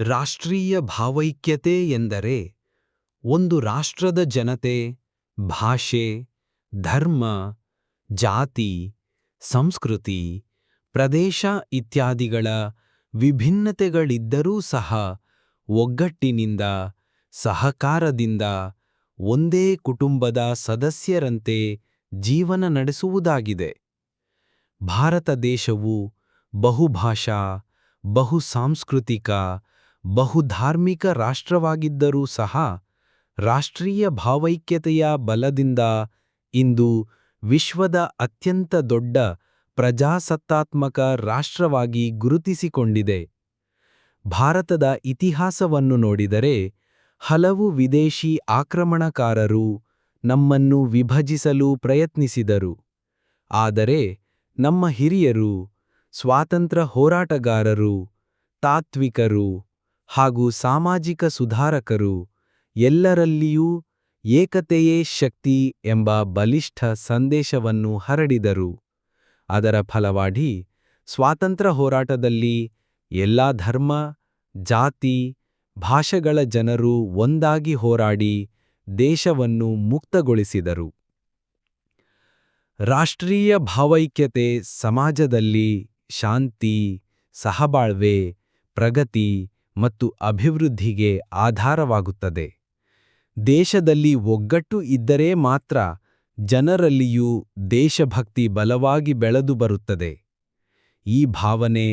ರಾಷ್ಟ್ರೀಯ ಭಾವೈಕ್ಯತೆ ಎಂದರೆ ಒಂದು ರಾಷ್ಟ್ರದ ಜನತೆ, ಭಾಷೆ, ಧರ್ಮ, ಜಾತಿ, ಸಂಸ್ಕೃತಿ, ಪ್ರದೇಶ ಇತ್ಯಾದಿಗಳ ವಿಭಿನ್ನತೆಗಳಿದ್ದರೂ ಸಹ ಒಗ್ಗಟ್ಟಿನಿಂದ, ಸಹಕಾರದಿಂದ ಒಂದೇ ಕುಟುಂಬದ ಸದಸ್ಯರಂತೆ ಜೀವನ ನಡೆಸುವುದಾಗಿದೆ. ಭಾರತ ದೇಶವು ಬಹುಭಾಷಾ, ಬಹುಸಾಂಸ್ಕೃತಿಕ ಬಹುಧಾರ್ಮಿಕ ರಾಷ್ಟ್ರವಾಗಿದ್ದರೂ ಸಹ ರಾಷ್ಟ್ರೀಯ ಭಾವೈಕ್ಯತೆಯ ಬಲದಿಂದ ಇಂದು ವಿಶ್ವದ ಅತ್ಯಂತ ದೊಡ್ಡ ಪ್ರಜಾಸತ್ತಾತ್ಮಕ ರಾಷ್ಟ್ರವಾಗಿ ಗುರುತಿಸಿಕೊಂಡಿದೆ. ಭಾರತದ ಇತಿಹಾಸವನ್ನು ನೋಡಿದರೆ ಹಲವು ವಿದೇಶಿ ಆಕ್ರಮಣಕಾರರು ನಮ್ಮನ್ನು ವಿಭಜಿಸಲು ಪ್ರಯತ್ನಿಸಿದರು. ಆದರೆ ನಮ್ಮ ಹಿರಿಯರು, ಸ್ವಾತಂತ್ರ್ಯ ಹೋರಾಟಗಾರರು, ತಾತ್ವಿಕರು ಹಾಗೂ ಸಾಮಾಜಿಕ ಸುಧಾರಕರು ಎಲ್ಲರಲ್ಲಿಯೂ ಏಕತೆಯೇ ಶಕ್ತಿ ಎಂಬ ಬಲಿಷ್ಠ ಸಂದೇಶವನ್ನು ಹರಡಿದರು. ಅದರ ಫಲವಾಗಿ ಸ್ವಾತಂತ್ರ್ಯ ಹೋರಾಟದಲ್ಲಿ ಎಲ್ಲ ಧರ್ಮ, ಜಾತಿ, ಭಾಷೆಗಳ ಜನರು ಒಂದಾಗಿ ಹೋರಾಡಿ ದೇಶವನ್ನು ಮುಕ್ತಗೊಳಿಸಿದರು. ರಾಷ್ಟ್ರೀಯ ಭಾವೈಕ್ಯತೆ ಸಮಾಜದಲ್ಲಿ ಶಾಂತಿ, ಸಹಬಾಳ್ವೆ, ಪ್ರಗತಿ ಮತ್ತು ಅಭಿವೃದ್ಧಿಗೆ ಆಧಾರವಾಗುತ್ತದೆ. ದೇಶದಲ್ಲಿ ಒಗ್ಗಟ್ಟು ಇದ್ದರೆ ಮಾತ್ರ ಜನರಲ್ಲಿಯೂ ದೇಶಭಕ್ತಿ ಬಲವಾಗಿ ಬೆಳೆದು ಬರುತ್ತದೆ. ಈ ಭಾವನೆ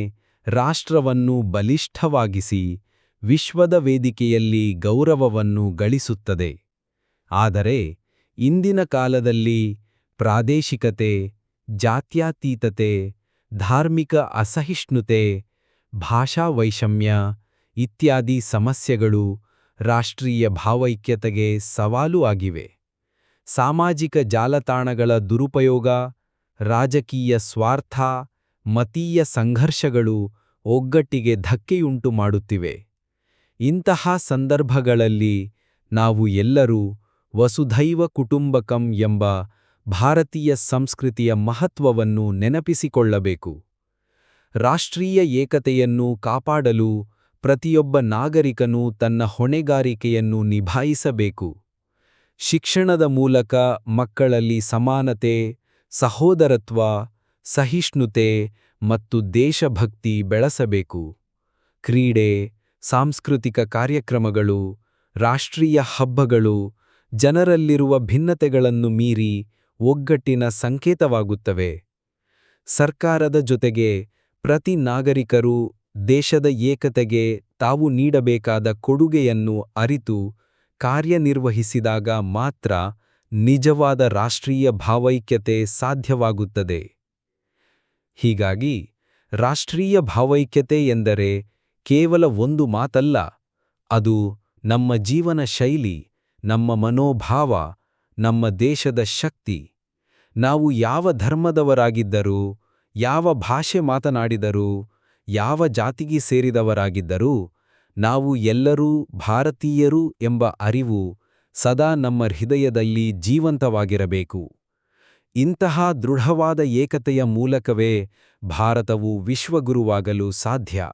ರಾಷ್ಟ್ರವನ್ನು ಬಲಿಷ್ಠವಾಗಿಸಿ ವಿಶ್ವದ ವೇದಿಕೆಯಲ್ಲಿ ಗೌರವವನ್ನು ಗಳಿಸುತ್ತದೆ. ಆದರೆ ಇಂದಿನ ಕಾಲದಲ್ಲಿ ಪ್ರಾದೇಶಿಕತೆ, ಜಾತ್ಯಾತೀತತೆ, ಧಾರ್ಮಿಕ ಅಸಹಿಷ್ಣುತೆ, ಭಾಷಾ ವೈಷಮ್ಯ ಇತ್ಯಾದಿ ಸಮಸ್ಯೆಗಳು ರಾಷ್ಟ್ರೀಯ ಭಾವೈಕ್ಯತೆಗೆ ಸವಾಲು ಆಗಿವೆ. ಸಾಮಾಜಿಕ ಜಾಲತಾಣಗಳ ದುರುಪಯೋಗ, ರಾಜಕೀಯ ಸ್ವಾರ್ಥ, ಮತೀಯ ಸಂಘರ್ಷಗಳು ಒಗ್ಗಟ್ಟಿಗೆ ಧಕ್ಕೆಯುಂಟು ಮಾಡುತ್ತಿವೆ. ಇಂತಹ ಸಂದರ್ಭಗಳಲ್ಲಿ ನಾವು ಎಲ್ಲರೂ ವಸುಧೈವ ಕುಟುಂಬಕಂ ಎಂಬ ಭಾರತೀಯ ಸಂಸ್ಕೃತಿಯ ಮಹತ್ವವನ್ನು ನೆನಪಿಸಿಕೊಳ್ಳಬೇಕು. ರಾಷ್ಟ್ರೀಯ ಏಕತೆಯನ್ನು ಕಾಪಾಡಲು ಪ್ರತಿಯೊಬ್ಬ ನಾಗರಿಕನೂ ತನ್ನ ಹೊಣೆಗಾರಿಕೆಯನ್ನು ನಿಭಾಯಿಸಬೇಕು. ಶಿಕ್ಷಣದ ಮೂಲಕ ಮಕ್ಕಳಲ್ಲಿ ಸಮಾನತೆ, ಸಹೋದರತ್ವ, ಸಹಿಷ್ಣುತೆ ಮತ್ತು ದೇಶಭಕ್ತಿ ಬೆಳೆಸಬೇಕು. ಕ್ರೀಡೆ, ಸಾಂಸ್ಕೃತಿಕ ಕಾರ್ಯಕ್ರಮಗಳು, ರಾಷ್ಟ್ರೀಯ ಹಬ್ಬಗಳು ಜನರಲ್ಲಿರುವ ಭಿನ್ನತೆಗಳನ್ನು ಮೀರಿ ಒಗ್ಗಟ್ಟಿನ ಸಂಕೇತವಾಗುತ್ತವೆ. ಸರ್ಕಾರದ ಜೊತೆಗೆ ಪ್ರತಿ ನಾಗರಿಕರು ದೇಶದ ಏಕತೆಗೆ ತಾವು ನೀಡಬೇಕಾದ ಕೊಡುಗೆಯನ್ನು ಅರಿತು ಕಾರ್ಯನಿರ್ವಹಿಸಿದಾಗ ಮಾತ್ರ ನಿಜವಾದ ರಾಷ್ಟ್ರೀಯ ಭಾವೈಕ್ಯತೆ ಸಾಧ್ಯವಾಗುತ್ತದೆ. ಹೀಗಾಗಿ ರಾಷ್ಟ್ರೀಯ ಭಾವೈಕ್ಯತೆ ಎಂದರೆ ಕೇವಲ ಒಂದು ಮಾತಲ್ಲ, ಅದು ನಮ್ಮ ಜೀವನ ಶೈಲಿ, ನಮ್ಮ ಮನೋಭಾವ, ನಮ್ಮ ದೇಶದ ಶಕ್ತಿ. ನಾವು ಯಾವ ಧರ್ಮದವರಾಗಿದ್ದರೂ, ಯಾವ ಭಾಷೆ ಮಾತನಾಡಿದರೂ ಯಾವ ಜಾತಿಗೆ ಸೇರಿದವರಾಗಿದ್ದರೂ ನಾವು ಎಲ್ಲರೂ ಭಾರತೀಯರು ಎಂಬ ಅರಿವು ಸದಾ ನಮ್ಮ ಹೃದಯದಲ್ಲಿ ಜೀವಂತವಾಗಿರಬೇಕು. ಇಂತಹ ದೃಢವಾದ ಏಕತೆಯ ಮೂಲಕವೇ ಭಾರತವು ವಿಶ್ವಗುರುವಾಗಲು ಸಾಧ್ಯ.